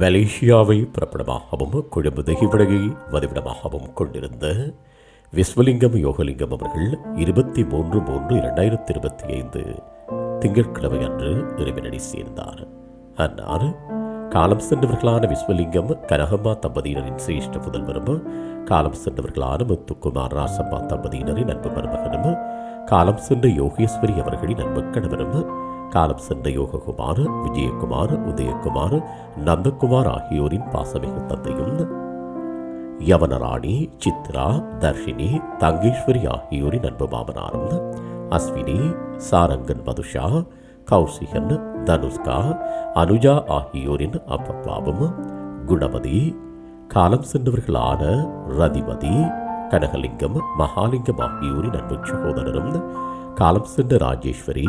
மலேசியாவை பிறப்பிடமாகவும் கொழும்பு தெஹிவடகை வதிவிடமாகவும் கொண்டிருந்த விஸ்வலிங்கம் யோகலிங்கம் அவர்கள் இருபத்தி மூன்று மூன்று இரண்டாயிரத்தி இருபத்தி ஐந்து திங்கட்கிழமை அன்று இறைவனடி சேர்ந்தார். அன்னார் காலம் சென்றவர்களான விஸ்வலிங்கம் கனகம்மா தம்பதியினரின் சிரேஷ்ட புதல்வரும் காலம் சென்றவர்களான முத்துக்குமார் ராசம்மா தம்பதியினரின் அன்பு மருமகனும் காலம் சென்ற யோகேஸ்வரி அவர்களின் அன்பு கணவரும் காலம் சென்ற யோககுமார் விஜயகுமார் உதயகுமார் நந்தகுமார் ஆகியோரின் பாசமிகு தந்தையும். யவனராணி சித்ரா தர்ஷினி தங்கேஸ்வரி ஆகியோரின் அன்பு மாமனாரும். அஸ்வினி சாரங்கன் மதுஷா கௌசிகன் தனுஷ்கா அனுஜா ஆகியோரின் அப்பப்பாவும். குணமதி காலம் சென்றவர்களான ரதிமதி கனகலிங்கம் மகாலிங்கம் ஆகியோரின் அன்பு சகோதரரும். காலம் சென்ற ராஜேஸ்வரி